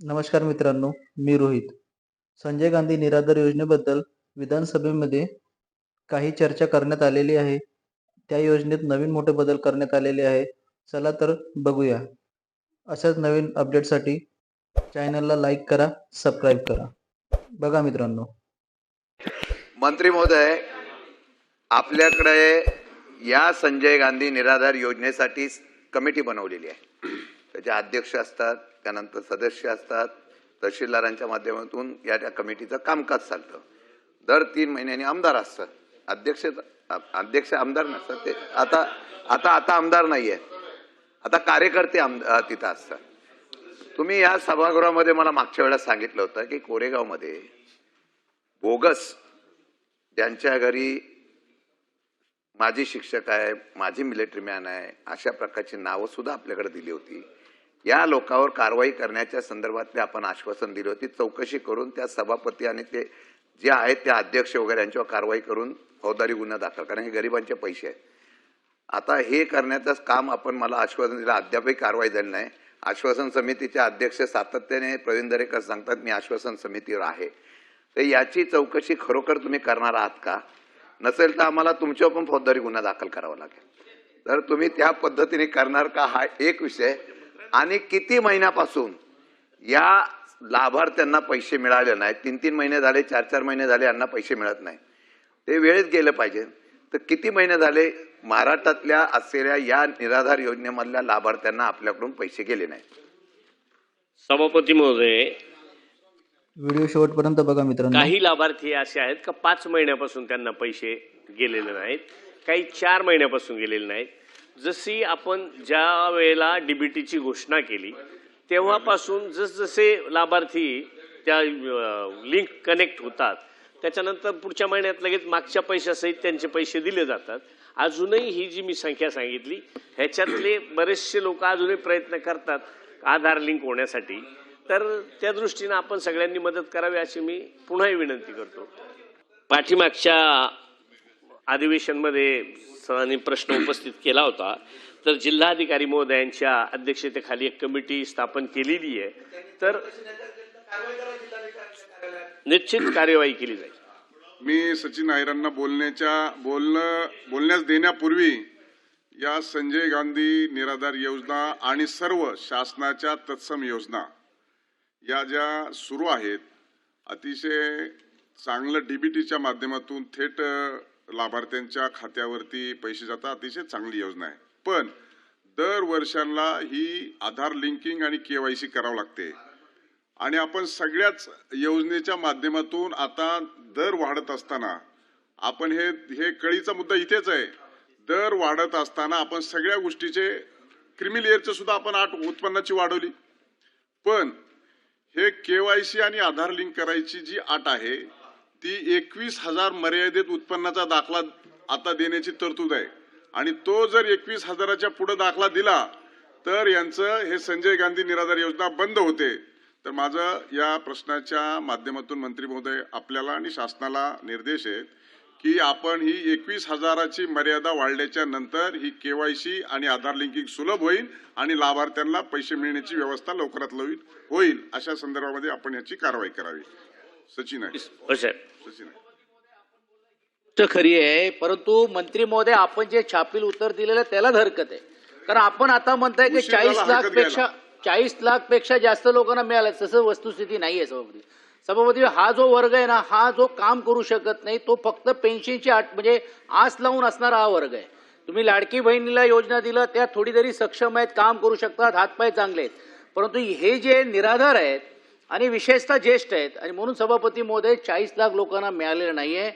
नमस्कार मित्रांनो मी रोहित. संजय गांधी निराधार योजनेबद्दल विधानसभेमध्ये काही चर्चा करण्यात आलेली आहे. त्या योजनेत नवीन मोठे बदल करण्यात आलेले आहे. चला तर बघूया. अशाच नवीन अपडेटसाठी चॅनलला लाईक करा सबस्क्राईब करा. बघा मित्रांनो. मंत्री महोदय आपल्याकडे या संजय गांधी निराधार योजनेसाठी कमिटी बनवलेली आहे. त्याचे अध्यक्ष असतात त्यानंतर सदस्य असतात तहसीलदारांच्या माध्यमातून या त्या कमिटीचं कामकाज चालतं. दर तीन महिन्यांनी आमदार असतात. अध्यक्ष अध्यक्ष आमदार नसतात ते. आता आता आता आमदार नाही आहेत आता कार्यकर्ते आम तिथं असतात. तुम्ही या सभागृहामध्ये मला मागच्या वेळेला सांगितलं होतं की कोरेगावमध्ये बोगस ज्यांच्या घरी माजी शिक्षक आहे माजी मिलिटरी मॅन आहे अशा प्रकारची नावं सुद्धा आपल्याकडे दिली होती. या लोकांवर कारवाई करण्याच्या संदर्भातले आपण आश्वासन दिलं होती. चौकशी करून त्या सभापती आणि ते जे आहेत त्या अध्यक्ष वगैरे यांच्यावर कारवाई करून फौजदारी गुन्हा दाखल कारण हे गरिबांचे पैसे आहेत. आता हे करण्याचं काम आपण मला आश्वासन दिलं. अद्यापही कारवाई झाली नाही. आश्वासन समितीचे अध्यक्ष सातत्याने प्रवीण दरेकर सांगतात मी आश्वासन समितीवर आहे. तर याची चौकशी खरोखर तुम्ही करणार आहात का? नसेल तर आम्हाला तुमच्यावर पण फौजदारी गुन्हा दाखल करावा लागेल. तर तुम्ही त्या पद्धतीने करणार का? हा एक विषय. आणि किती महिन्यापासून या लाभार्थ्यांना पैसे मिळाले नाही तीन तीन महिने झाले चार चार महिने झाले यांना पैसे मिळत नाही ते वेळेत गेलं पाहिजे. तर किती महिने झाले महाराष्ट्रातल्या असलेल्या या निराधार योजनेमधल्या लाभार्थ्यांना आपल्याकडून पैसे गेले नाही सभापती महोदय व्हिडिओ शेवटपर्यंत बघा मित्रांनो. काही लाभार्थी असे आहेत का पाच महिन्यापासून त्यांना पैसे गेलेले नाहीत काही चार महिन्यापासून गेलेले नाहीत? जशी आपण ज्या वेळेला डीबीटीची घोषणा केली तेव्हापासून जसजसे लाभार्थी त्या लिंक कनेक्ट होतात त्याच्यानंतर पुढच्या महिन्यात लगेच मागच्या पैशासहित त्यांचे पैसे दिले जातात. अजूनही ही जी मी संख्या सांगितली ह्याच्यातले बरेचसे लोक अजूनही प्रयत्न करतात आधार लिंक होण्यासाठी. तर त्या दृष्टीनं आपण सगळ्यांनी मदत करावी अशी मी पुन्हाही विनंती करतो. पाठीमागच्या अधिवेशनमध्ये सरांनी प्रश्न उपस्थित केला होता. तर जिल्हाधिकारी महोदयांच्या अध्यक्षतेखाली एक कमिटी स्थापन केलेली आहे. तर निश्चित कार्यवाही केली जाईल. मी सचिन आहिरांना बोलण्याच्या बोलणं बोलण्यास देण्यापूर्वी या संजय गांधी निराधार योजना आणि सर्व शासनाच्या तत्सम योजना या ज्या सुरू आहेत अतिशय चांगलं डीबीटीच्या माध्यमातून थेट लाभार्थ्यांच्या खात्यावरती पैसे जातात अतिशय चांगली योजना आहे. पण दर वर्षांना ही आधार लिंकिंग आणि केवायसी करावं लागते. आणि आपण सगळ्याच योजनेच्या माध्यमातून आता दर वाढत असताना आपण हे हे कळीचा मुद्दा इथेच आहे. दर वाढत असताना आपण सगळ्या गोष्टीचे क्रिमिलेअरचं सुद्धा आपण आठ उत्पन्नाची वाढवली. पण हे केवायसी आणि आधार लिंक करायची जी आट आहे ती एकवीस हजार मर्यादित उत्पन्नाचा दाखला आता देण्याची तरतूद आहे. आणि तो जर एकवीस हजाराच्या पुढे दाखला दिला तर यांचं हे संजय गांधी निराधार योजना बंद होते. तर माझं या प्रश्नाच्या माध्यमातून मंत्री महोदय आपल्याला आणि शासनाला निर्देश आहेत की आपण ही एकवीस हजाराची मर्यादा वाढल्याच्या नंतर ही केवायसी आणि आधार लिंकिंग सुलभ होईल आणि लाभार्थ्यांना पैसे मिळण्याची व्यवस्था लवकरात लवकर होईल. अशा संदर्भामध्ये आपण याची कारवाई करावी. सचिन आहे. हो सचिन आहे. खरी आहे परंतु मंत्री महोदय आपण जे छापील उत्तर दिलेलं आहे त्याला हरकत आहे. कारण आपण आता म्हणताय की चाळीस लाखपेक्षा चाळीस लाखपेक्षा जास्त लोकांना मिळालं तसं वस्तुस्थिती नाहीये सभापती. सभापती हा जो वर्ग आहे ना हा जो काम करू शकत नाही तो फक्त पेन्शनची आठ म्हणजे आस लावून असणारा हा वर्ग आहे. तुम्ही लाडकी बहिणीला योजना दिलं त्या थोडी तरी सक्षम आहेत काम करू शकतात हातपाय चांगले आहेत. परंतु हे जे निराधार आहेत आणि विशेषतः ज्येष्ठ आहेत. आणि म्हणून सभापती महोदय चाळीस लाख लोकांना मिळालेलं नाहीये.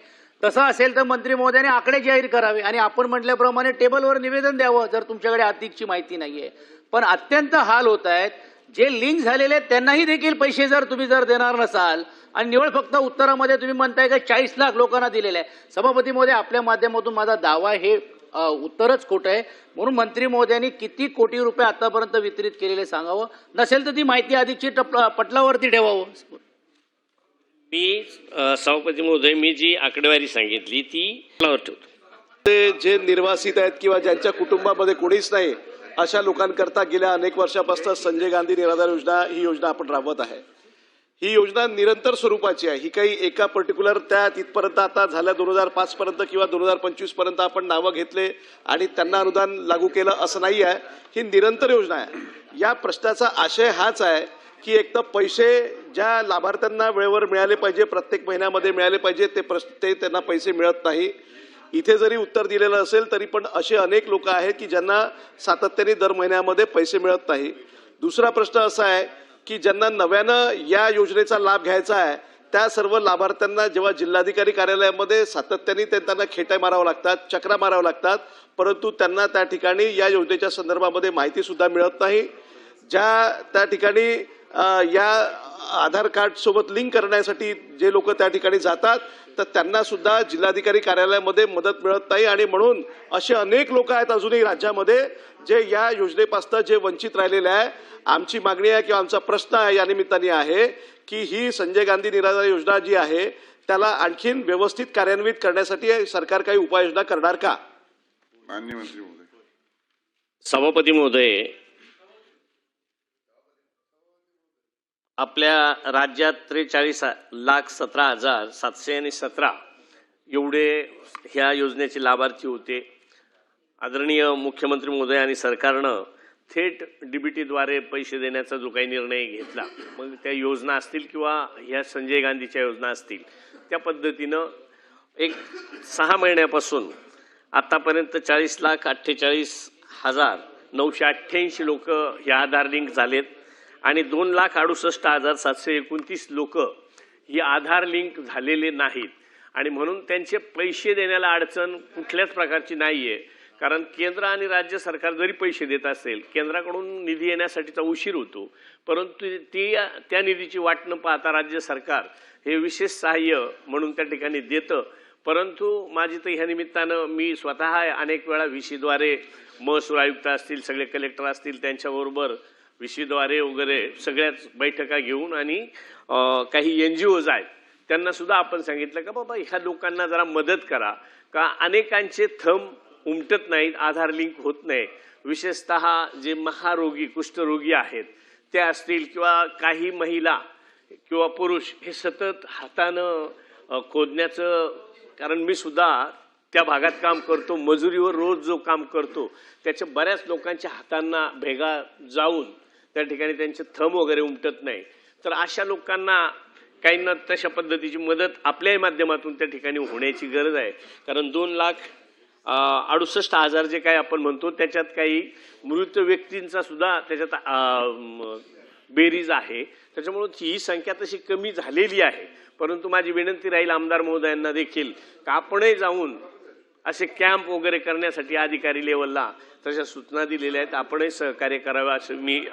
तसं असेल तर मंत्री महोदयाने आकडे जाहीर करावे. आणि आपण म्हटल्याप्रमाणे टेबलवर निवेदन द्यावं जर तुमच्याकडे अधिकची माहिती नाहीये. पण अत्यंत हाल होत आहेत. जे लिंक झालेले आहेत त्यांनाही देखील पैसे जर तुम्ही जर देणार नसाल आणि निवड फक्त उत्तरामध्ये तुम्ही म्हणताय का चाळीस लाख लोकांना दिलेले आहे. सभापती महोदय आपल्या माध्यमातून माझा दावा हे उत्तरच खोटं आहे. म्हणून मंत्री महोदयांनी किती कोटी रुपये आतापर्यंत वितरित केलेले सांगावं. नसेल तर ती माहिती अधिकची टप- पटलावरती ठेवावं. मी सभापती महोदय मी जी आकडेवारी सांगितली ती ठेवतो. ते जे निर्वासित आहेत किंवा ज्यांच्या कुटुंबामध्ये कोणीच नाही अशा लोकांकरता गेल्या अनेक वर्षापासून संजय गांधी निराधार योजना ही योजना आपण राबवत आहे. ही योजना निरंतर स्वरूपाची आहे. ही काही एका पर्टिक्युलर त्या तिथपर्यंत आता झाल्या दोन हजार पाच पर्यंत किंवा दोन हजार पंचवीसपर्यंत आपण नावं घेतले आणि त्यांना अनुदान लागू केलं असं नाही आहे. ही निरंतर योजना आहे. या प्रश्नाचा आशय हाच आहे की एक तर पैसे ज्या लाभार्थ्यांना वेळेवर मिळाले पाहिजे प्रत्येक महिन्यामध्ये मिळाले पाहिजे ते प्रश्न ते त्यांना पैसे मिळत नाही. इथे जरी उत्तर दिलेलं असेल तरी पण असे अनेक लोक आहेत की ज्यांना सातत्याने दर महिन्यामध्ये पैसे मिळत नाही. दुसरा प्रश्न असा आहे की ज्यांना नव्यानं या योजनेचा लाभ घ्यायचा आहे त्या सर्व लाभार्थ्यांना जेव्हा जिल्हाधिकारी कार्यालयामध्ये सातत्याने त्यांना खेट्या मारावं लागतात चक्रा मारावं लागतात परंतु त्यांना त्या ठिकाणी या योजनेच्या संदर्भामध्ये माहिती सुद्धा मिळत नाही. ज्या त्या ठिकाणी या आधार कार्ड सोबत लिंक करण्यासाठी जे लोक त्या ठिकाणी जातात तर त्यांना सुद्धा जिल्हाधिकारी कार्यालयामध्ये मदत मिळत नाही. आणि म्हणून असे अनेक लोक आहेत अजूनही राज्यामध्ये जे या योजनेपासून जे वंचित राहिलेले आहे. आमची मागणी आहे किंवा आमचा प्रश्न आहे या निमित्ताने आहे की ही संजय गांधी निराधार योजना जी आहे त्याला आणखीन व्यवस्थित कार्यान्वित करण्यासाठी सरकार काही उपाययोजना करणार का? मान्य मंत्री महोदय. सभापती महोदय आपल्या राज्यात त्रेचाळीस लाख सतरा हजार सातशे आणि सतरा एवढे ह्या योजनेचे लाभार्थी होते. आदरणीय मुख्यमंत्री महोदय आणि सरकारनं थेट डीबीटीद्वारे पैसे देण्याचा जो काही निर्णय घेतला मग त्या योजना असतील किंवा ह्या संजय गांधीच्या योजना असतील त्या पद्धतीनं एक सहा महिन्यापासून आतापर्यंत चाळीस लाख अठ्ठेचाळीस हजार नऊशे अठ्ठ्याऐंशी लोक ह्या आधार लिंक झालेत. आणि दोन लाख अडुसष्ट हजार सातशे एकोणतीस लोक ही आधार लिंक झालेले नाहीत. आणि म्हणून त्यांचे पैसे देण्याला अडचण कुठल्याच प्रकारची नाही आहे कारण केंद्र आणि राज्य सरकार जरी पैसे देत असेल केंद्राकडून निधी येण्यासाठीचा उशीर होतो. परंतु ती त्या निधीची वाट न पाहता राज्य सरकार हे विशेष सहाय्य म्हणून त्या ठिकाणी देतं. परंतु माझी तर ह्या निमित्तानं मी स्वतः अनेक वेळा व्ही सीद्वारे महसूल आयुक्त असतील सगळे कलेक्टर असतील त्यांच्याबरोबर विशीद्वारे वगैरे सगळ्याच बैठका घेऊन आणि काही एन जी ओज आहेत त्यांना सुद्धा आपण सांगितलं का बाबा ह्या लोकांना जरा मदत करा का अनेकांचे थंब उमटत नाहीत आधार लिंक होत नाही. विशेषतः जे महारोगी कुष्ठरोगी आहेत ते असतील किंवा काही महिला किंवा पुरुष हे सतत हातानं खोदण्याचं कारण मी सुद्धा त्या भागात काम करतो मजुरीवर रोज जो काम करतो त्याच्या बऱ्याच लोकांच्या हातांना भेगा जाऊन त्या ठिकाणी त्यांचे थम वगैरे उमटत नाही. तर अशा लोकांना काही ना तशा पद्धतीची मदत आपल्याही माध्यमातून त्या ठिकाणी होण्याची गरज आहे. कारण दोन लाख अडुसष्ट हजार जे काही आपण म्हणतो त्याच्यात काही मृत व्यक्तींचा सुद्धा त्याच्यात बेरीज आहे. त्याच्यामुळं ही संख्या तशी कमी झालेली आहे. परंतु माझी विनंती राहील आमदार महोदयांना देखील का आपणही जाऊन असे कॅम्प वगैरे करण्यासाठी अधिकारी लेवलला तशा सूचना दिलेल्या आहेत. आपणही सहकार्य करावं असं मी